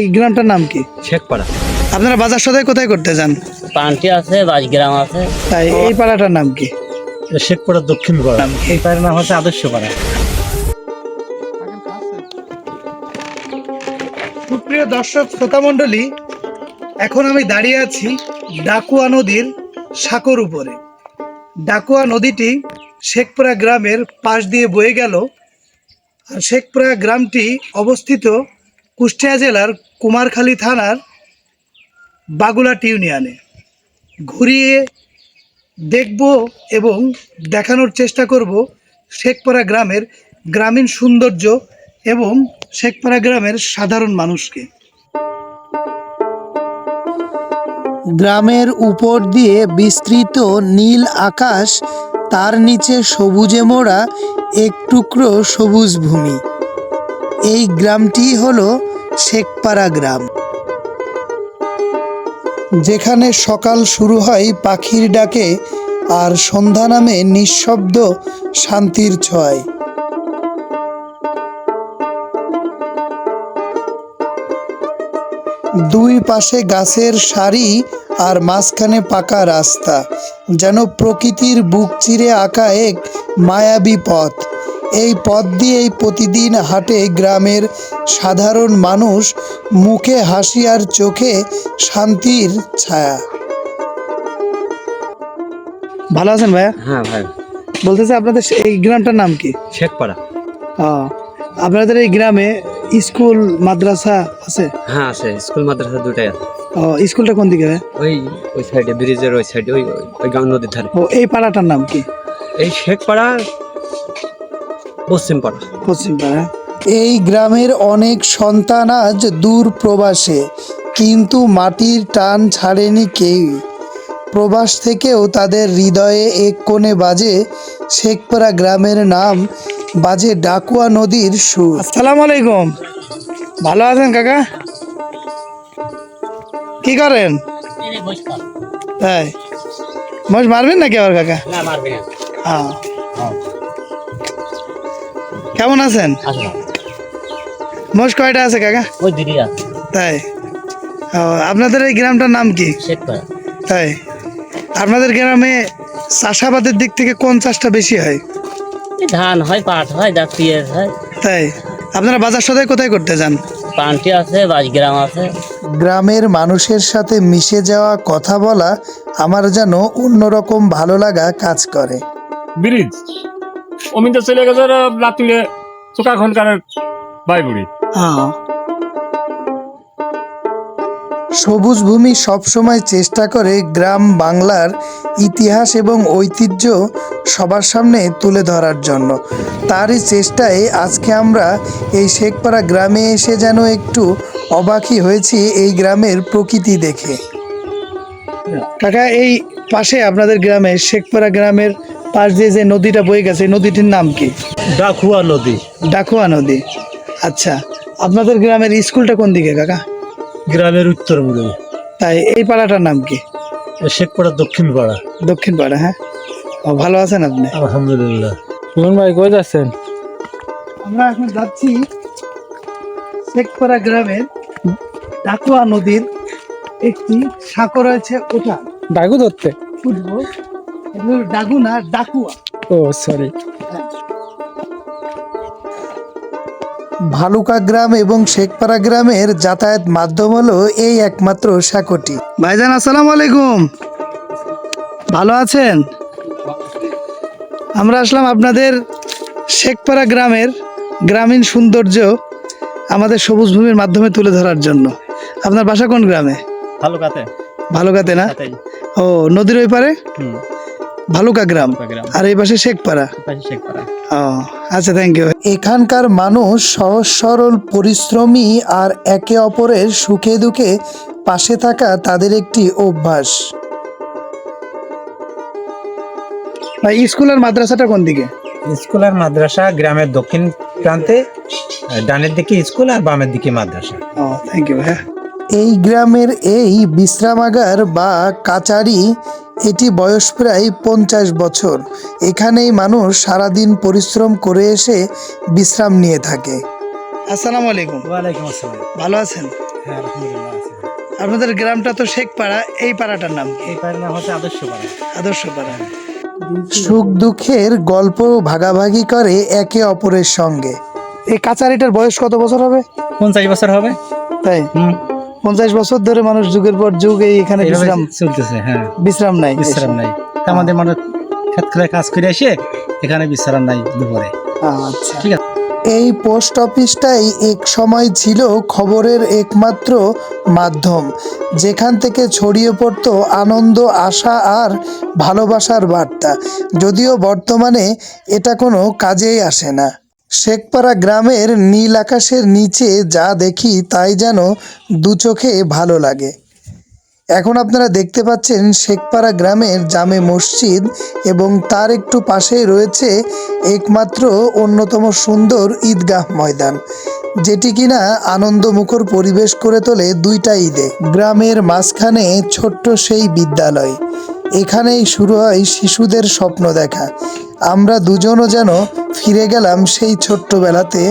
এই গ্রামটার নাম কি? শেখপাড়া। আপনারা বাজার সদাই কোথায় করতে যান? পানটি আছে বাজগ্রাম আছে। তাই এই পাড়াটার নাম কি? শেখপাড়া দক্ষিণ পাড়া। এই পাড়ার নাম হচ্ছে আদর্শ পাড়া। সুপ্রিয় দর্শক শ্রোতা মণ্ডলী এখন আমি দাঁড়িয়ে আছি ডাকুয়া নদীর সাঁকোর উপরে। ডাকুয়া নদীটি শেখপুরা গ্রামের পাশ দিয়ে বয়ে গেল। আর শেখপুরা গ্রামটি অবস্থিত কুষ্টিয়া জেলার কুমারখালী থানার বাগুলাট ইউনিয়নে। ঘুরিয়ে দেখব এবং দেখানোর চেষ্টা করব শেখপাড়া গ্রামের গ্রামীণ সৌন্দর্য এবং শেখপাড়া গ্রামের সাধারণ মানুষকে। গ্রামের উপর দিয়ে বিস্তৃত নীল আকাশ, তার নিচে সবুজে মোড়া এক টুকরো সবুজ ভূমি। এই গ্রামটি হলো শেখপাড়া গ্রাম। যেখানে সকাল শুরু হয় পাখির ডাকে আর সন্ধ্যা নামে নিঃশব্দ শান্তির ছয়। দুই পাশে গাছের সারি আর মাঝখানে পাকা রাস্তা, যেন প্রকৃতির বুক চিরে আঁকা এক মায়াবী পথ। এই পথ দিয়েই প্রতিদিন হাটে গ্রামের সাধারণ মানুষ। মুখে হাসি আর চোখে শান্তির ছায়া। ভালো আছেন ভাইয়া? হ্যাঁ ভাই। বলতেছে আপনাদের এই গ্রামটার নাম কি? শেখপাড়া। আপনাদের এই গ্রামে স্কুল মাদ্রাসা আছে? হ্যাঁ আছে। স্কুল মাদ্রাসা দুটাই আছে। ও স্কুলটা কোন দিকে? ওই ওই সাইডে ব্রিজের ওই সাইডে ওই ওই- ওই গাং নদীর ধারে। ও এই পাড়াটার নাম কি? এই শেখপাড়া পশ্চিম পাড়া। পশ্চিম পাড়া। এই গ্রামের অনেক সন্তান আজ দূর প্রবাসে কিন্তু মাটির টান ছাড়েনি কেউ। প্রবাস থেকেও তাদের হৃদয়ে এক কোণে বাজে শেখপাড়া গ্রামের নাম বাজে ডাকুয়া নদীর সুর। আসসালামু আলাইকুম। ভালো আছেন কাকা? কি করেন? তাই মোষ মারবেন নাকি আবার কাকা? না মারবে না। হ্যাঁ। কেমন আছেন? মোষ কয়টা আছে কাকা? ওই দিদি আছে তাই? ও, আপনাদের এই গ্রামটার নাম কি? তাই? আপনাদের গ্রামে চাষাবাদের দিক থেকে কোন চাষটা বেশি হয়? ধান হয় পাট হয় দা পিঁয়াজ হয়। তাই? আপনারা বাজার সদাই কোথায় করতে যান? পানটি আছে বাজগ্রাম আছে। গ্রামের মানুষের সাথে মিশে যাওয়া কথা বলা আমার যেন অন্যরকম ভালো লাগা কাজ করে। ব্রিজ। অমিতা চলে গেছে রাতুলে চোখা বাইবুড়ি। হ্যাঁ। সবুজ ভূমি সবসময় চেষ্টা করে গ্রাম বাংলার ইতিহাস এবং ঐতিহ্য সবার সামনে তুলে ধরার জন্য। তারই চেষ্টায় আজকে আমরা এই শেখপাড়া গ্রামে এসে যেন একটু অবাকই হয়েছি এই গ্রামের প্রকৃতি দেখে। কাকা এই পাশে আপনাদের গ্রামে শেখপাড়া গ্রামের পাশ দিয়ে যে নদীটা বয়ে গেছে নদীটির নাম কি? ডাকুয়া নদী। ডাকুয়া নদী। আচ্ছা আপনাদের গ্রামের স্কুলটা কোন দিকে কাকা? গ্রামের উত্তর মুড়ে তাই এই পাড়াটার নাম কি? শেখপাড়া দক্ষিণ পাড়া। দক্ষিণ পাড়া হ্যাঁ? ও ভালো আছেন আপনি? আলহামদুলিল্লাহ। সুমন ভাই কই যাচ্ছেন? আমরা এখন যাচ্ছি শেখপাড়া গ্রামের ডাকুয়া নদীর একটি সাঁকো রয়েছে ওটা। ডাকু ধরতে? উঠবো ডাকু না ডাকুয়া। ও সরি ভালুকা গ্রাম এবং শেখপাড়া গ্রামের যাতায়াত মাধ্যম হলো এই একমাত্র সাঁকোটি ভাইজান আসসালামু আলাইকুম। ভালো আছেন? আমরা আসলাম আপনাদের শেখপাড়া গ্রামের গ্রামীণ সৌন্দর্য আমাদের সবুজ ভূমির মাধ্যমে তুলে ধরার জন্য। আপনার বাসা কোন গ্রামে? ভালো কাতে ভালুকাতে না? ও নদীর ওই পারে? হুম। ভালুকা গ্রাম। আর এই পাশে শেখপাড়া। শেখপাড়া। ও আচ্ছা থ্যাংক ইউ এখানকার মানুষ সহজ সরল পরিশ্রমী আর একে অপরের সুখে দুঃখে পাশে থাকা তাদের একটি অভ্যাস। ভাই স্কুল আর মাদ্রাসাটা কোন দিকে? স্কুল আর মাদ্রাসা গ্রামের দক্ষিণ প্রান্তে ডানের দিকে স্কুল আর বামের দিকে মাদ্রাসা। ও থ্যাংক ইউ ভাইয়া। এই গ্রামের এই বিশ্রামাগার বা কাচারি এটি বয়স প্রায় পঞ্চাশ বছর। এখানেই মানুষ সারাদিন পরিশ্রম করে এসে বিশ্রাম নিয়ে থাকে। আসসালামু আলাইকুম। ওয়ালাইকুম আসসালাম। ভালো আছেন? হ্যাঁ আলহামদুলিল্লাহ আপনাদের গ্রামটা তো শেখপাড়া এই পাড়াটার নাম এই পাড়ার নাম হচ্ছে আদর্শ পাড়া আদর্শ পাড়া সুখ দুঃখের গল্প ভাগাভাগি করে একে অপরের সঙ্গে। এই কাচারিটার বয়স কত বছর হবে? পঞ্চাশ বছর হবে। তাই? হুম। পঞ্চাশ বছর ধরে মানুষ যুগের পর যুগ এই এখানে বিশ্রাম চলতেছে হ্যাঁ। বিশ্রাম নাই। বিশ্রাম নাই। আমাদের মানুষ খেত খেলায় কাজ করে এসে এখানে বিশ্রাম নাই দুপুরে। আচ্ছা। ঠিক আছে। এই পোস্ট অফিসটাই এক সময় ছিল খবরের একমাত্র মাধ্যম। যেখান থেকে ছড়িয়ে পড়তো আনন্দ আশা আর ভালোবাসার বার্তা। যদিও বর্তমানে এটা কোনো কাজেই আসে না। শেখপাড়া গ্রামের নীল আকাশের নিচে যা দেখি তাই যেন দু চোখে ভালো লাগে। এখন আপনারা দেখতে পাচ্ছেন শেখপাড়া গ্রামের জামে মসজিদ এবং তার একটু পাশেই রয়েছে একমাত্র অন্যতম সুন্দর ঈদগাহ ময়দান, যেটি কিনা আনন্দমুখর পরিবেশ করে তোলে দুইটা ঈদে। গ্রামের মাঝখানে ছোট্ট সেই বিদ্যালয়, এখানেই শুরু হয় শিশুদের স্বপ্ন দেখা। আমরা দুজনও যেন ফিরে গেলাম সেই ছোট্টবেলাতে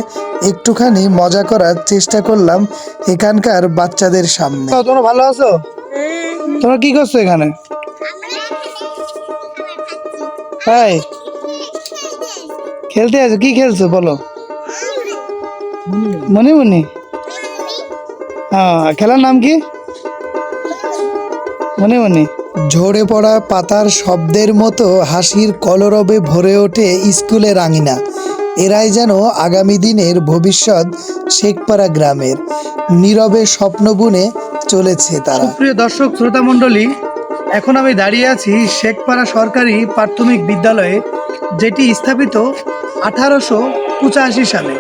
একটুখানি মজা করার চেষ্টা করলাম এখানকার বাচ্চাদের সামনে। তোমরা ভালো আছো? তোমরা কি করছ এখানে? তাই খেলতে আছো? কি খেলছো বলো? মনে মনে হ্যাঁ খেলার নাম কি? মনে মনে ঝরে পড়া পাতার শব্দের মতো হাসির কলরবে ভরে ওঠে স্কুলের আঙিনা এরাই যেন আগামী দিনের ভবিষ্যৎ শেখপাড়া গ্রামের। নীরবে স্বপ্ন বুনে চলেছে তারা। প্রিয় দর্শক, শ্রোতা মণ্ডলী, এখন আমি দাঁড়িয়ে আছি শেখপাড়া সরকারি প্রাথমিক বিদ্যালয়ে, যেটি স্থাপিত আঠারোশো পঁচাশি সালে।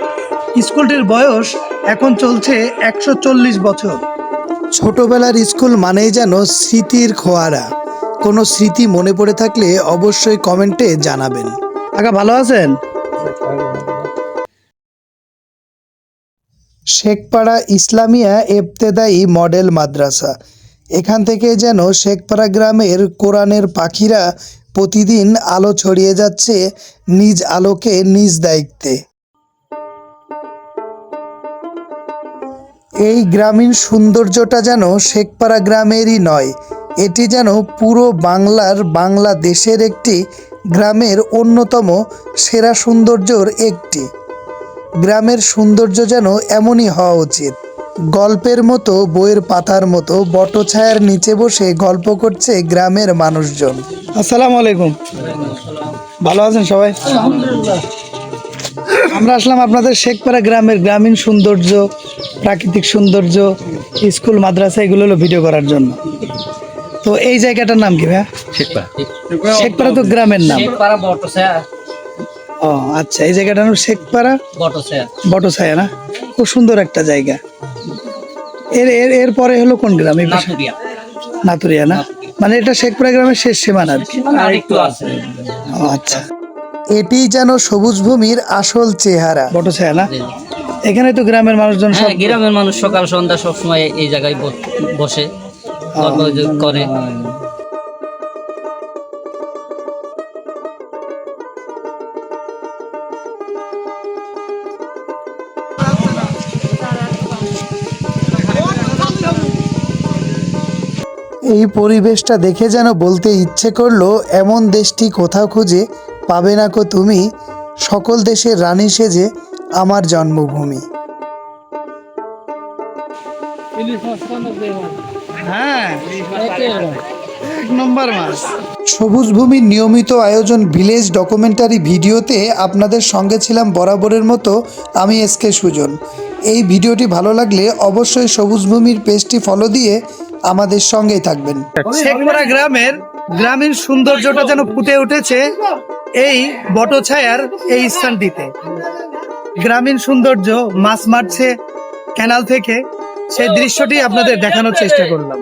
স্কুলটির বয়স এখন চলছে একশো চল্লিশ বছর। ছোটবেলার স্কুল মানেই যেন স্মৃতির খোয়ারা। কোনো স্মৃতি মনে পড়ে থাকলে অবশ্যই কমেন্টে জানাবেন। আগা ভালো আছেন? শেখপাড়া ইসলামিয়া এবতেদায়ী মডেল মাদ্রাসা। এখান থেকে যেন শেখপাড়া গ্রামের কোরআনের পাখিরা প্রতিদিন আলো ছড়িয়ে যাচ্ছে নিজ আলোকে, নিজ দায়িত্বে। এই গ্রামীণ সৌন্দর্যটা যেন শেখপাড়া গ্রামেরই নয় এটি যেন পুরো বাংলার বাংলাদেশের একটি গ্রামের অন্যতম সেরা সৌন্দর্যর একটি। গ্রামের সৌন্দর্য যেন এমনই হওয়া উচিত। গল্পের মতো বইয়ের পাতার মতো বটছায়ার নিচে বসে গল্প করছে গ্রামের মানুষজন। আসসালামু আলাইকুম। ভালো আছেন সবাই? আমরা আসলাম আপনাদের শেখপাড়া গ্রামের গ্রামীণ সৌন্দর্য প্রাকৃতিক সৌন্দর্য স্কুল মাদ্রাসা এগুলো হলো ভিডিও করার জন্য। তো এই জায়গাটার নাম কি ভাইয়া? শেখপাড়া। শেখপাড়া তো গ্রামের নাম। ও আচ্ছা এই জায়গাটার নাম শেখপাড়া? বটসা বটছায়া না? খুব সুন্দর একটা জায়গা। এর এর এর পরে হলো কোন গ্রাম? এই নাতুরিয়া। না? মানে এটা শেখপাড়া গ্রামের শেষ সীমানা আর কি। আর একটু ও আচ্ছা। এটি যেন সবুজ ভূমির আসল চেহারা। বটছায়া না? এখানে তো গ্রামের মানুষজন সব হ্যাঁ গ্রামের মানুষ সকাল সন্ধ্যা সবসময় এই জায়গায় বসে করে। এই পরিবেশটা দেখে যেন বলতে ইচ্ছে করল এমন দেশটি কোথাও খুঁজে পাবে না কো তুমি? সকল দেশের রানী সেজে আমার জন্মভূমি। হ্যাঁ নম্বর সবুজ ভূমির নিয়মিত আয়োজন ভিলেজ ডকুমেন্টারি ভিডিওতে আপনাদের সঙ্গে ছিলাম বরাবরের মতো আমি এস কে সুজন। এই ভিডিওটি ভালো লাগলে অবশ্যই সবুজ ভূমির পেজটি ফলো দিয়ে আমাদের সঙ্গেই থাকবেন। শেখপাড়া গ্রামের গ্রামীণ সৌন্দর্যটা যেন ফুটে উঠেছে এই বটছায়ার এই স্থানটিতে। গ্রামীণ সৌন্দর্য মাছ মারছে ক্যানাল থেকে। সেই দৃশ্যটি আপনাদের দেখানোর চেষ্টা করলাম।